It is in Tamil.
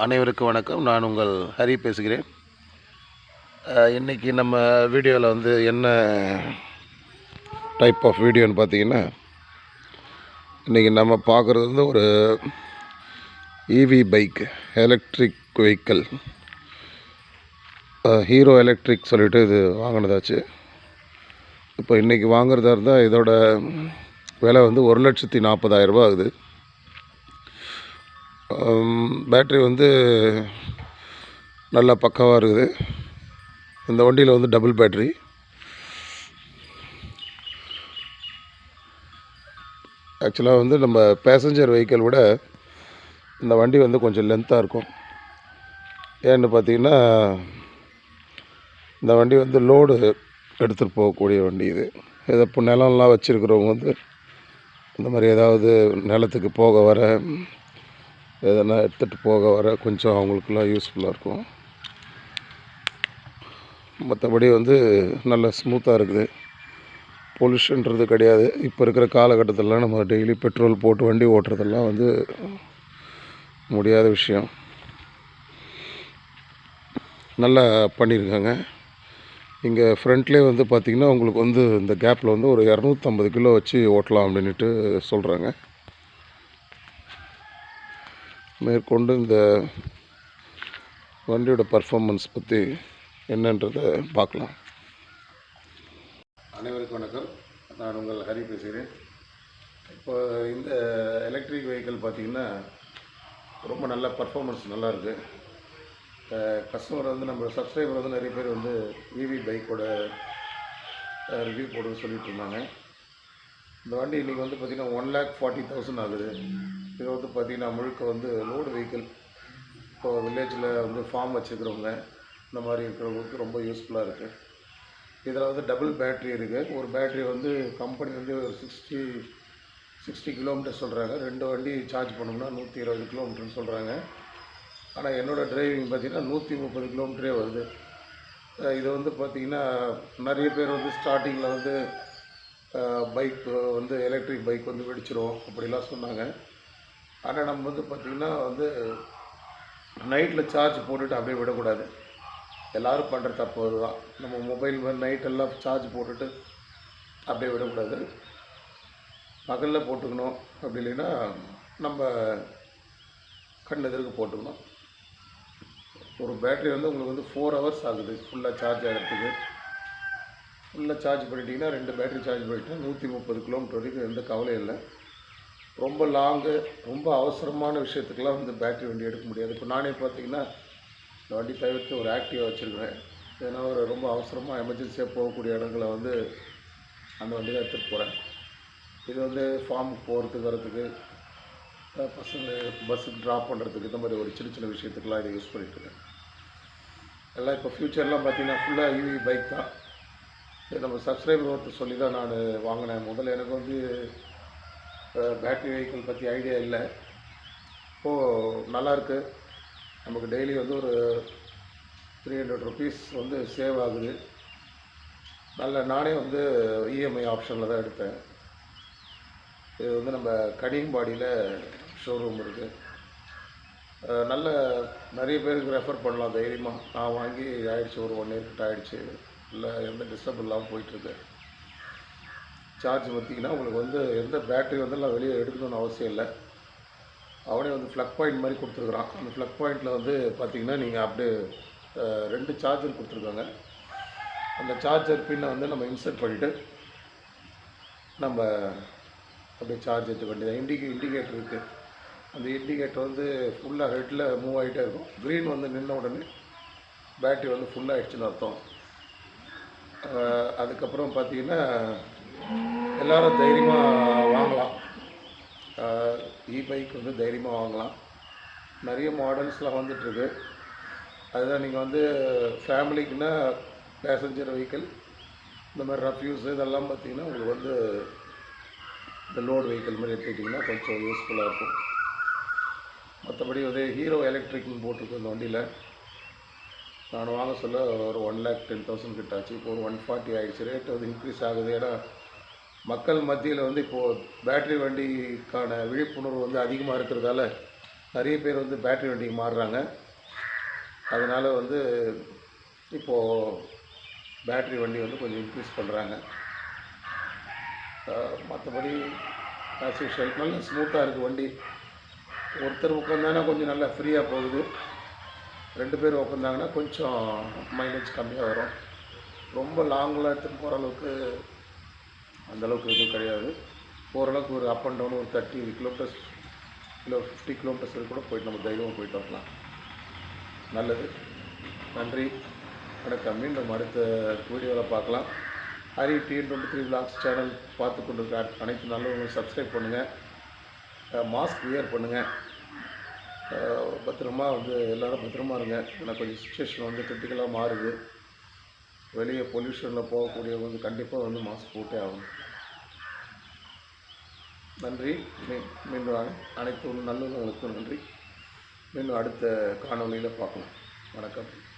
அனைவருக்கும் வணக்கம். நான் உங்கள் ஹரி பேசுகிறேன். இன்றைக்கி இன்னைக்கு நம்ம வீடியோவில் வந்து என்ன டைப் ஆஃப் வீடியோன்னு பார்த்தீங்கன்னா இன்றைக்கி நம்ம பார்க்குறது வந்து ஒரு EV bike electric vehicle Hero electric சொல்லிட்டு இது வாங்கினதாச்சு. இப்போ இன்றைக்கி வாங்குறதா இருந்தால் இதோட விலை வந்து ஒரு லட்சத்தி நாற்பதாயிரரூபா ஆகுது. பேட்ரி வந்து நல்லா பக்காவாக இருக்குது. இந்த வண்டியில் வந்து டபுள் பேட்ரி ஆக்சுவலாக வந்து நம்ம பேசஞ்சர் வெஹிக்கிள் விட இந்த வண்டி வந்து கொஞ்சம் லென்த்தாக இருக்கும். ஏன்னு பார்த்தீங்கன்னா இந்த வண்டி வந்து லோடு எடுத்துகிட்டு போகக்கூடிய வண்டி இது. இதை இப்போ நிலம்லாம் வச்சுருக்கிறவங்க வந்து இந்த மாதிரி ஏதாவது நிலத்துக்கு போக வர எதனா எடுத்துகிட்டு போக வர கொஞ்சம் அவங்களுக்குலாம் யூஸ்ஃபுல்லாக இருக்கும். மற்றபடி வந்து நல்ல ஸ்மூத்தாக இருக்குது. பொல்யூஷன்றது கிடையாது. இப்போ இருக்கிற காலகட்டத்திலலாம் நம்ம டெய்லி பெட்ரோல் போட்டு வண்டி ஓட்டுறதெல்லாம் வந்து முடியாத விஷயம். நல்லா பண்ணியிருக்காங்க. இங்கே ஃப்ரண்ட்லேயே வந்து பார்த்திங்கன்னா உங்களுக்கு வந்து இந்த கேப்பில் வந்து ஒரு இரநூத்தம்பது கிலோ வச்சு ஓட்டலாம் அப்படின்ட்டு சொல்கிறாங்க மேற்கொண்டு இந்த வண்டியோட பர்ஃபார்மன்ஸ் பற்றி என்னன்றதை பார்க்கலாம். அனைவருக்கும் வணக்கம். நான் உங்கள் ஹரி பேசுகிறேன். இப்போ இந்த எலக்ட்ரிக் வெஹிக்கிள் பார்த்திங்கன்னா ரொம்ப நல்ல பர்ஃபார்மன்ஸ் நல்லாயிருக்கு கஸ்டமர் வந்து நம்ம சப்ஸ்கிரைபர் வந்து நிறைய பேர் வந்து இவி பைக்கோட ரிவ்யூ போடுன்னு சொல்லிட்டு இருந்தாங்க. இந்த வண்டி இன்றைக்கி வந்து பார்த்திங்கன்னா ஒன் லேக் ஃபார்ட்டி தௌசண்ட் ஆகுது. இது வந்து பார்த்திங்கன்னா முழுக்க வந்து லோடு வெஹிக்கிள் இப்போ வில்லேஜில் வந்து ஃபார்ம் வச்சுக்கிறவங்க இந்த மாதிரி இருக்கிறவங்களுக்கு ரொம்ப யூஸ்ஃபுல்லாக இருக்குது இதில் வந்து டபுள் பேட்ரி இருக்குது ஒரு பேட்ரி வந்து கம்பெனி வந்து ஒரு சிக்ஸ்டி சிக்ஸ்டி கிலோமீட்டர் சொல்கிறாங்க ரெண்டு வண்டி சார்ஜ் பண்ணோம்னா நூற்றி இருபது கிலோமீட்டர்னு சொல்கிறாங்க ஆனால் என்னோடய டிரைவிங் பார்த்திங்கன்னா நூற்றி முப்பது கிலோமீட்டரே வருது. இது வந்து பார்த்திங்கன்னா நிறைய பேர் வந்து ஸ்டார்டிங்கில் வந்து பைக் வந்து எலக்ட்ரிக் பைக் வந்து வெடிச்சிரும் அப்படிலாம் சொன்னாங்க. ஆனால் நம்ம வந்து பார்த்திங்கன்னா வந்து நைட்டில் சார்ஜ் போட்டுட்டு அப்படியே விடக்கூடாது. எல்லோரும் பண்ணுற தப்பு அதுதான். நம்ம மொபைல் நைட்டெல்லாம் சார்ஜ் போட்டுட்டு அப்படியே விடக்கூடாது. பகலில் போட்டுக்கணும். அப்படி இல்லைன்னா நம்ம கண் எதிர்க்கு போட்டுக்கணும். ஒரு பேட்டரி வந்து உங்களுக்கு வந்து ஃபோர் ஹவர்ஸ் ஆகுது ஃபுல்லாக சார்ஜ் ஆகிறதுக்கு. ஃபுல்லாக சார்ஜ் பண்ணிட்டீங்கன்னா ரெண்டு பேட்டரி சார்ஜ் பண்ணிட்டீங்கன்னா நூற்றி முப்பது கிலோமீட்டர் வரைக்கும் எந்த கவலையும் இல்லை. ரொம்ப லாங்கு ரொம்ப அவசரமான விஷயத்துக்கெலாம் வந்து பேட்டரி வண்டி எடுக்க முடியாது. இப்போ நானே பார்த்தீங்கன்னா இந்த வண்டி தவிர்த்து ஒரு ஆக்டிவாக வச்சுருக்கிறேன். ஏன்னா ஒரு ரொம்ப அவசரமாக எமர்ஜென்சியாக போகக்கூடிய இடங்களை வந்து அந்த வண்டி தான் எடுத்துகிட்டு போகிறேன் இது வந்து ஃபார்முக்கு போகிறதுக்கு வரத்துக்கு பசங்க பஸ்ஸுக்கு ட்ராப் பண்ணுறதுக்கு இந்த மாதிரி ஒரு சின்ன சின்ன விஷயத்துக்கெலாம் இதை யூஸ் பண்ணிட்டுருக்கேன் எல்லாம் இப்போ ஃப்யூச்சர்லாம் பார்த்தீங்கன்னா ஃபுல்லாக ஈவி பைக் தான். இது நம்ம சப்ஸ்கிரைபர் ஒருத்தர் சொல்லி தான் நான் வாங்கினேன். முதல்ல எனக்கு வந்து பேட்ரி வெஹிக்கிள் பற்றி ஐடியா இல்லை. இப்போது நல்லாயிருக்கு நமக்கு டெய்லி வந்து ஒரு த்ரீ ஹண்ட்ரட் ருபீஸ் வந்து சேவ் ஆகுது. நல்ல நானே வந்து இஎம்ஐ ஆப்ஷனில் தான் எடுத்தேன். இது வந்து நம்ம கனியம்பாடியில் ஷோரூம் இருக்குது நல்ல நிறைய பேருக்கு ரெஃபர் பண்ணலாம் தைரியமாக நான் வாங்கி ஆயிடுச்சு ஒரு ஒன் இயர் ஆகிடுச்சு இல்லை எந்த டிஸ்டர்ப் இல்லாமல் போயிட்டுருக்கு சார்ஜ் பார்த்தீங்கன்னா உங்களுக்கு வந்து எந்த பேட்டரி வந்து எல்லாம் வெளியே எடுக்கணும்னு அவசியம் இல்லை. அவனே வந்து ஃப்ளக் பாயிண்ட் மாதிரி கொடுத்துருக்குறான். அந்த ஃப்ளக் பாயிண்ட்டில் வந்து பார்த்திங்கன்னா நீங்கள் அப்படியே ரெண்டு சார்ஜர் கொடுத்துருக்காங்க. அந்த சார்ஜர் பின்னை வந்து நம்ம இன்சர்ட் பண்ணிவிட்டு நம்ம அப்படியே சார்ஜ் எடுத்துக்க வேண்டியது இண்டிகே இண்டிகேட்டர் இருக்குது அந்த இண்டிகேட்டர் வந்து ஃபுல்லாக ரெட்டில் மூவ் ஆகிட்டே இருக்கும். க்ரீன் வந்து நின்ன உடனே பேட்டரி வந்து ஃபுல்லாக ஆயிடுச்சுன்னு அர்த்தம். அதுக்கப்புறம் பார்த்தீங்கன்னா எல்லாரும் தைரியமாக வாங்கலாம். இ பைக் வந்து தைரியமாக வாங்கலாம். நிறைய மாடல்ஸ்லாம் வந்துட்டுருக்கு. அதுதான் நீங்கள் வந்து ஃபேமிலிக்குன்னா பேசஞ்சர் வெஹிக்கிள் இந்த மாதிரி ரஃப்யூஸ் இதெல்லாம் பார்த்தீங்கன்னா உங்களுக்கு வந்து இந்த லோடு வெஹிக்கிள் மாதிரி எடுத்துக்கிட்டிங்கன்னா கொஞ்சம் யூஸ்ஃபுல்லாக இருக்கும். மற்றபடி வந்து ஹீரோ எலக்ட்ரிக்னு போட்டிருக்கு இந்த வண்டியில். நான் வாங்க சொல்ல ஒரு ஒன் லேக் டென் தௌசண்ட் கிட்ட ஆச்சு. இப்போ ஒரு ஒன் ஃபார்ட்டி ஆகிடுச்சு ரேட் வந்து இன்க்ரீஸ் ஆகுது. ஏன்னா மக்கள் மத்தியில் வந்து இப்போது பேட்டரி வண்டிக்கான விழிப்புணர்வு வந்து அதிகமாக இருக்கிறதால நிறைய பேர் வந்து பேட்டரி வண்டிக்கு மாறுறாங்க. அதனால் வந்து இப்போது பேட்டரி வண்டி வந்து கொஞ்சம் இன்க்ரீஸ் பண்ணுறாங்க மற்றபடி ஆஸ் யூஷுவல் நல்ல ஸ்மூத்தாக இருக்குது வண்டி. ஒருத்தர் உட்காந்தாங்கன்னா கொஞ்சம் நல்லா ஃப்ரீயாக போகுது. ரெண்டு பேர் உட்காந்தாங்கன்னா கொஞ்சம் மைலேஜ் கம்மியாக வரும். ரொம்ப லாங்கில் எடுத்துகிட்டு போகிற அளவுக்கு அந்தளவுக்கு எதுவும் கிடையாது. ஓரளவுக்கு ஒரு அப் அண்ட் டவுன் ஒரு thirty kilometres kilo fifty kilometres கூட போயிட்டு நம்ம தைரியமாக போயிட்டு வரலாம். நல்லது. நன்றி. வணக்கம். மீண்டும் அடுத்த வீடியோவில் பார்க்கலாம். Hari TN twenty three vlogs channel பார்த்து கொண்டிருக்க அனைத்து நல்லவங்களும் சப்ஸ்கிரைப் பண்ணுங்கள் மாஸ்க் வியர் பண்ணுங்கள் பத்திரமா வந்து எல்லோரும் பத்திரமா இருங்க. ஏன்னா கொஞ்சம் சுச்சுவேஷன் வந்து கிரிட்டிக்கலாக மாறுது. வெளியே பொல்யூஷனில் போகக்கூடியவங்க வந்து கண்டிப்பாக வந்து மாஸ்க் போட்டே ஆகணும். நன்றி. மீ- மீண்டும் அனைத்து நல்லுறவுகளுக்கும் நன்றி. மீண்டும் அடுத்த காணொளியில் பார்க்கலாம் வணக்கம்.